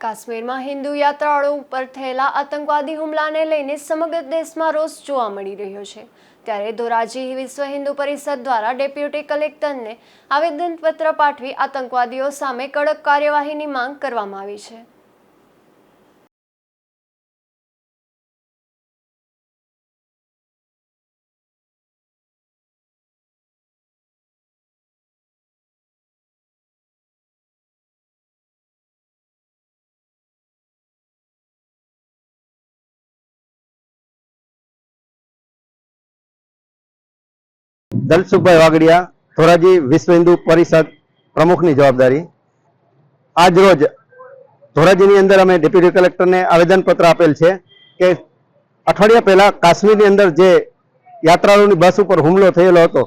કાશ્મીરમાં હિન્દુ યાત્રાળુ ઉપર થયેલા આતંકવાદી હુમલાને લઈને સમગ્ર દેશમાં રોષ જોવા મળી રહ્યો છે. ત્યારે ધોરાજી વિશ્વ હિન્દુ પરિષદ દ્વારા ડેપ્યુટી કલેક્ટરને આવેદનપત્ર પાઠવી આતંકવાદીઓ સામે કડક કાર્યવાહીની માંગ કરવામાં આવી છે. દલસુખભાઈ વાગડિયા ધોરાજી વિશ્વ હિન્દુ પરિષદ પ્રમુખની જવાબદારી. આજ રોજ ધોરાજીની અંદર અમે ડેપ્યુટી કલેક્ટરને આવેદનપત્ર આપેલ છે કે અઠવાડિયા પહેલા કાશ્મીરની અંદર જે યાત્રાળુની બસ ઉપર હુમલો થયેલો હતો,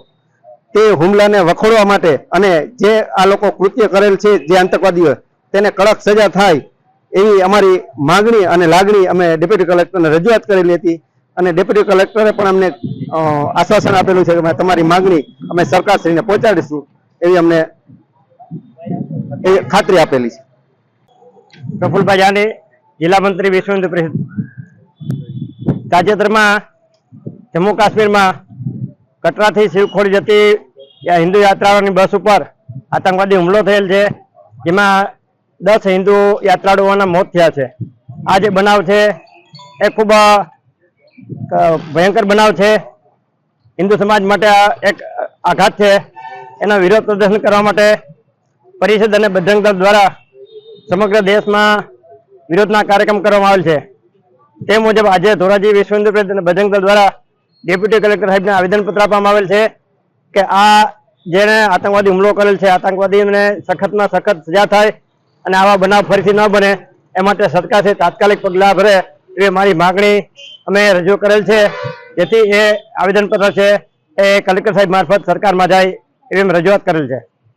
તે હુમલાને વખોડવા માટે અને જે આ લોકો કૃત્ય કરેલ છે, જે આતંકવાદીઓ, તેને કડક સજા થાય એવી અમારી માગણી અને લાગણી અમે ડેપ્યુટી કલેક્ટરને રજૂઆત કરેલી હતી અને ડેપ્યુટી કલેક્ટરે પણ અમને આશ્વાસન આપેલું છે કે અમે તમારી માંગણી અમે સરકારશ્રીને પહોંચાડીશું એવી અમને એ ખાતરી આપેલી છે. પ્રફુલભાઈ જાની જિલ્લા મંત્રી વિશ્વેન્દ્ર પરિષદ. તાજેતરમાં જમ્મુ કાશ્મીરમાં કટરાથી શિવખોડી જતી હિન્દુ યાત્રાળુઓની બસ ઉપર આતંકવાદી હુમલો થયેલ છે, જેમાં દસ હિન્દુ યાત્રાળુઓના મોત થયા છે. આ જે બનાવ છે, એ ખૂબ ભયંકર બનાવ છે. હિન્દુ સમાજ માટે આ એક આઘાત છે. એના વિરોધ પ્રદર્શન કરવા માટે પરિષદ અને બજરંગ દળ દ્વારા સમગ્ર દેશમાં વિરોધના કાર્યક્રમ કરવામાં આવેલ છે. તે મુજબ આજે ધોરાજી વિશ્વ હિન્દુ પરિષદ અને બજરંગ દળ દ્વારા ડેપ્યુટી કલેક્ટર સાહેબને આવેદનપત્ર આપવામાં આવેલ છે કે આ જેણે આતંકવાદી હુમલો કરેલ છે, આતંકવાદીને સખતમાં સખત સજા થાય અને આવા બનાવ ફરીથી ન બને, એ માટે સરકાર છે, તાત્કાલિક પગલાં ભરે એવી મારી માગણી અમે રજૂ કરેલ છે. જેથી એ આવેદનપત્ર છે એ કલેક્ટર સાહેબ મારફત સરકારમાં જાય એવી રજૂઆત કરેલ છે.